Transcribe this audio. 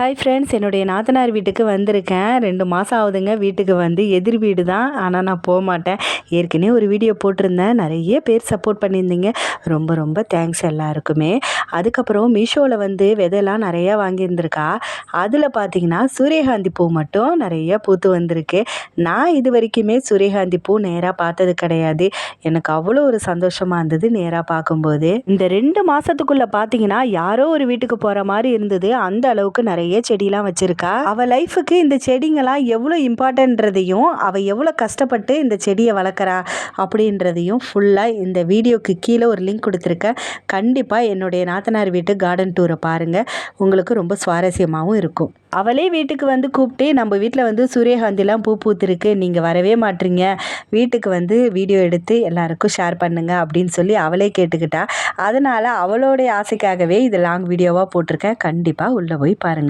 Hi friends என்னுடைய நாத்தனார் வீட்டுக்கு வந்திருக்கேன். ரெண்டு மாதம் ஆகுதுங்க வீட்டுக்கு வந்து எதிர் வீடு தான். ஆனால் நான் போக மாட்டேன். ஏற்கனவே ஒரு வீடியோ போட்டிருந்தேன். நிறைய பேர் சப்போர்ட் பண்ணியிருந்தீங்க. ரொம்ப ரொம்ப தேங்க்ஸ் எல்லாருக்குமே. அதுக்கப்புறம் மீஷோவில் வந்து விதையெல்லாம் நிறையா வாங்கியிருந்திருக்கா. அதில் பார்த்தீங்கன்னா சூரியகாந்தி பூ மட்டும் நிறைய பூத்து வந்திருக்கு. நான் இது வரைக்குமே சூரியகாந்தி பூ நேராக பார்த்தது கிடையாது. எனக்கு அவ்வளோ ஒரு சந்தோஷமாக இருந்தது நேராக பார்க்கும்போது. இந்த ரெண்டு மாதத்துக்குள்ளே பார்த்தீங்கன்னா யாரோ ஒரு வீட்டுக்கு போகிற மாதிரி இருந்தது. அந்த அளவுக்கு நிறைய நிறைய செடியெலாம் வச்சுருக்கா. அவள் லைஃபுக்கு இந்த செடிங்கெல்லாம் எவ்வளோ இம்பார்ட்டன்றதையும் அவள் எவ்வளோ கஷ்டப்பட்டு இந்த செடியை வளர்க்குறா அப்படின்றதையும் ஃபுல்லாக இந்த வீடியோக்கு கீழே ஒரு லிங்க் கொடுத்துருக்கேன். கண்டிப்பாக என்னுடைய நாத்தனார் வீட்டு கார்டன் டூரை பாருங்கள் உங்களுக்கு ரொம்ப சுவாரஸ்யமாகவும் இருக்கும். அவளே வீட்டுக்கு வந்து கூப்பிட்டு நம்ம வீட்டில் வந்து சூரியகாந்திலாம் பூ பூத்துருக்கு நீங்கள் வரவே மாட்டீங்க. வீட்டுக்கு வந்து வீடியோ எடுத்து எல்லாருக்கும் ஷேர் பண்ணுங்கள் அப்படின்னு சொல்லி அவளே கேட்டுக்கிட்டா. அதனால் அவளோடைய ஆசைக்காகவே இது லாங் வீடியோவாக போட்டிருக்கேன். கண்டிப்பாக உள்ளே போய் பாருங்கள்